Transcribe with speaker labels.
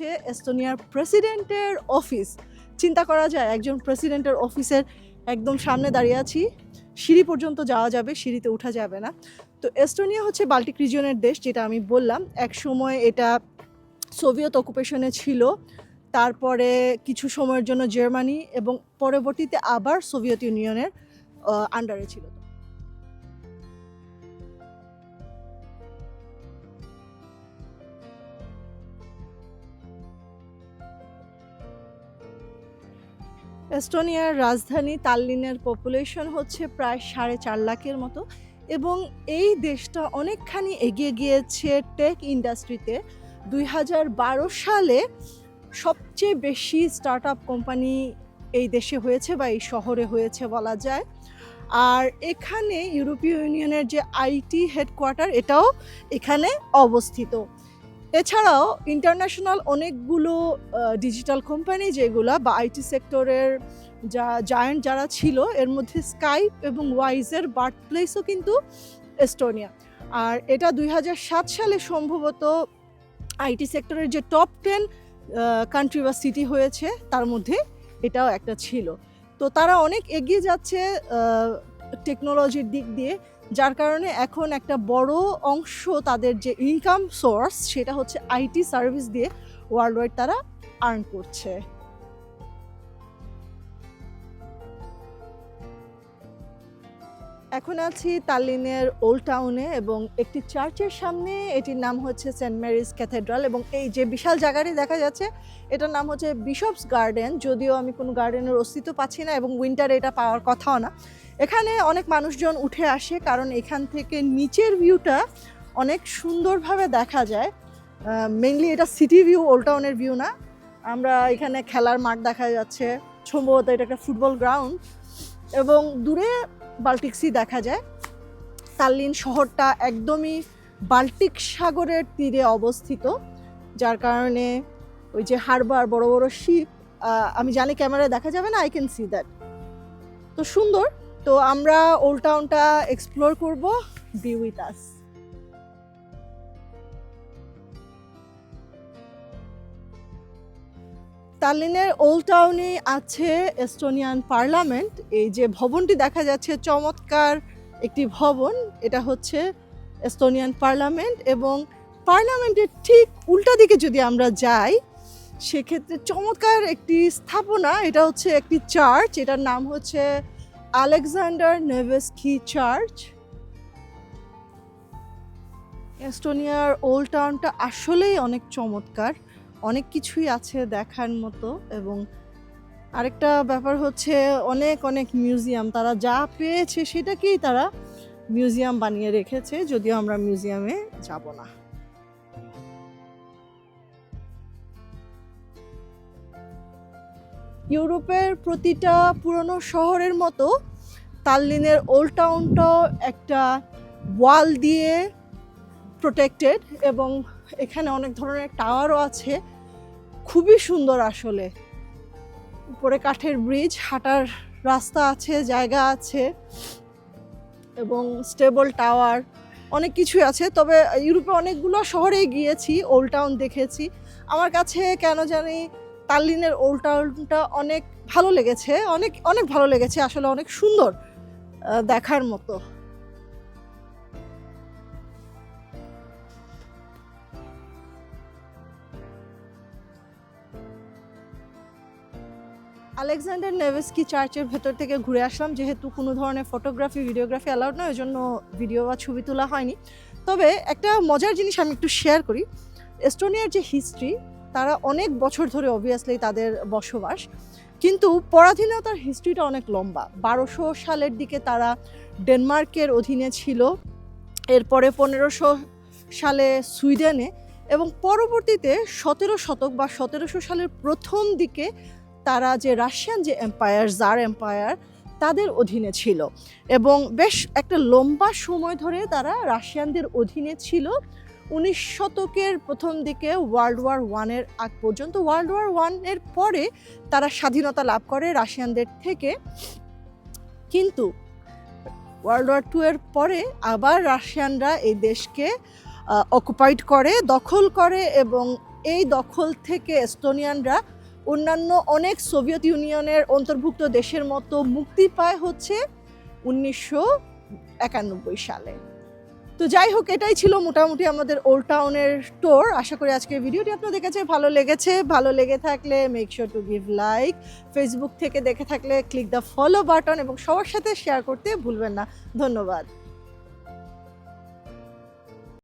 Speaker 1: হচ্ছে এস্তোনিয়ার প্রেসিডেন্টের অফিস। চিন্তা করা যায়, একজন প্রেসিডেন্টের অফিসের একদম সামনে দাঁড়িয়ে আছি। সিঁড়ি পর্যন্ত যাওয়া যাবে, সিঁড়িতে ওঠা যাবে না। তো এস্তোনিয়া হচ্ছে বাল্টিক রিজিয়নের দেশ, যেটা আমি বললাম। এক সময় এটা সোভিয়েত অকুপেশনে ছিল, তারপরে কিছু সময়ের জন্য জার্মানি এবং পরবর্তীতে আবার সোভিয়েত ইউনিয়নের আন্ডারে ছিল। এস্টোনিয়ার রাজধানী তাল্লিনের পপুলেশন হচ্ছে প্রায় সাড়ে চার লাখের মতো এবং এই দেশটা অনেকখানি এগিয়ে গিয়েছে টেক ইন্ডাস্ট্রিতে। দুই হাজার বারো সালে সবচেয়ে বেশি স্টার্ট আপ কোম্পানি এই দেশে হয়েছে বা এই শহরে হয়েছে বলা যায়। আর এখানে ইউরোপীয় ইউনিয়নের যে আইটি হেডকোয়ার্টার, এটাও এখানে অবস্থিত। এছাড়াও ইন্টারন্যাশনাল অনেকগুলো ডিজিটাল কোম্পানি যেগুলো বা আইটি সেক্টরের যা জায়ান্ট যারা ছিল, এর মধ্যে স্কাইপ এবং ওয়াইজের বার্থ প্লেসও কিন্তু এস্টোনিয়া আর এটা দুই হাজার সাত সালে সম্ভবত আইটি সেক্টরের যে টপ টেন কান্ট্রি বা সিটি হয়েছে, তার মধ্যে এটাও একটা ছিল। তো তারা অনেক এগিয়ে যাচ্ছে টেকনোলজির দিক দিয়ে। যার কারণে এখন একটা বড় অংশ তাদের যে ইনকাম সোর্স সেটা হচ্ছে আইটি সার্ভিস দিয়ে ওয়ার্ল্ড ওয়াইড তারা আর্ন করছে। এখন আছি তাল্লিনের ওল্ড টাউনে এবং একটি চার্চের সামনে, এটির নাম হচ্ছে সেন্ট ম্যারিজ ক্যাথেড্রাল এবং এই যে বিশাল জায়গাটি দেখা যাচ্ছে, এটার নাম হচ্ছে বিশপস গার্ডেন, যদিও আমি কোনো গার্ডেনের অস্তিত্ব পাচ্ছি না এবং উইন্টারে এটা পাওয়ার কথাও না। এখানে অনেক মানুষজন উঠে আসে কারণ এখান থেকে নিচের ভিউটা অনেক সুন্দরভাবে দেখা যায়। মেনলি এটা সিটি ভিউ, ওল্ড টাউনের ভিউ না। আমরা এখানে খেলার মাঠ দেখা যাচ্ছে, সম্ভবত এটা একটা ফুটবল গ্রাউন্ড। এবং দূরে বাল্টিক সি দেখা যায়। তাল্লিন শহরটা একদমই বাল্টিক সাগরের তীরে অবস্থিত, যার কারণে ওই যে হারবার, বড় বড় শিপ আমি জানি ক্যামেরায় দেখা যাবে না আই ক্যান সি দ্যাট তো সুন্দর, তো আমরা ওল্ড টাউনটা এক্সপ্লোর করব বি উইথ আস তাল্লিনের ওল্ড টাউনে আছে এস্টোনিয়ান পার্লামেন্ট। এই যে ভবনটি দেখা যাচ্ছে চমৎকার একটি ভবন, এটা হচ্ছে এস্তোনিয়ান পার্লামেন্ট এবং পার্লামেন্টের ঠিক উল্টা দিকে যদি আমরা যাই, সেক্ষেত্রে চমৎকার একটি স্থাপনা, এটা হচ্ছে একটি চার্চ, এটার নাম হচ্ছে আলেকজান্ডার নেভেস্কি চার্চ। এস্টোনিয়ার ওল্ড টাউনটা আসলেই অনেক চমৎকার। অনেক কিছুই আছে দেখার মতো এবং আরেকটা ব্যাপার হচ্ছে অনেক অনেক মিউজিয়াম, তারা যা পেয়েছে সেটাকেই তারা মিউজিয়াম বানিয়ে রেখেছে, যদিও আমরা মিউজিয়ামে যাব না। ইউরোপের প্রতিটা পুরনো শহরের মতো তাল্লিনের ওল্ড টাউনটাও একটা ওয়াল দিয়ে প্রোটেক্টেড এবং এখানে অনেক ধরনের টাওয়ারও আছে। খুবই সুন্দর আসলে। উপরে কাঠের ব্রিজ হাঁটার রাস্তা আছে, জায়গা আছে এবং স্টেবল টাওয়ার অনেক কিছুই আছে। তবে ইউরোপে অনেকগুলো শহরে গিয়েছি ওল্ড টাউন দেখেছি। আমার কাছে কেন জানি তাল্লিনের ওল্ড টাউনটা অনেক ভালো লেগেছে, অনেক অনেক ভালো লেগেছে, আসলে অনেক সুন্দর দেখার মতো। আলেকজান্ডার নেভেস্কি চার্চের ভেতর থেকে ঘুরে আসলাম। যেহেতু কোনো ধরনের ফটোগ্রাফি, ভিডিওগ্রাফি অ্যালাউড নয় ওই জন্য ভিডিও বা ছবি তোলা হয়নি। তবে একটা মজার জিনিস আমি একটু শেয়ার করি। এস্টোনিয়ার যে হিস্ট্রি তারা অনেক বছর ধরে অবভিয়াসলি তাদের বসবাস। কিন্তু পরাধীনতার হিস্ট্রিটা অনেক লম্বা। বারোশো সালের দিকে তারা ডেনমার্কের অধীনে ছিল, এরপরে পনেরোশো সালে সুইডেনে এবং পরবর্তীতে সতেরো শতক বা সতেরোশো সালের প্রথম দিকে তারা যে রাশিয়ান যে এম্পায়ার জার এম্পায়ার তাদের অধীনে ছিল। এবং বেশ একটা লম্বা সময় ধরে তারা রাশিয়ানদের অধীনে ছিল। উনিশ শতকের প্রথম দিকে ওয়ার্ল্ড ওয়ার ওয়ানের আগ পর্যন্ত ওয়ার্ল্ড ওয়ার ওয়ানের পরে তারা স্বাধীনতা লাভ করে রাশিয়ানদের থেকে। কিন্তু ওয়ার্ল্ড ওয়ার টু এর পরে আবার রাশিয়ানরা এই দেশকে অকুপাইড করে, দখল করে এবং এই দখল থেকে এস্তোনিয়ানরা অন্যান্য অনেক সোভিয়েত ইউনিয়নের অন্তর্ভুক্ত দেশের মতো মুক্তি পায় হচ্ছে উনিশশো একানব্বই সালে। তো যাই হোক, এটাই ছিল মোটামুটি আমাদের ওল্ড টাউনের টোর আশা করি আজকের ভিডিওটি আপনাদের কাছে ভালো লেগেছে। ভালো লেগে থাকলে make sure to give like Facebook থেকে দেখে থাকলে ক্লিক দ্য ফলো বাটন এবং সবার সাথে শেয়ার করতে ভুলবেন না। ধন্যবাদ।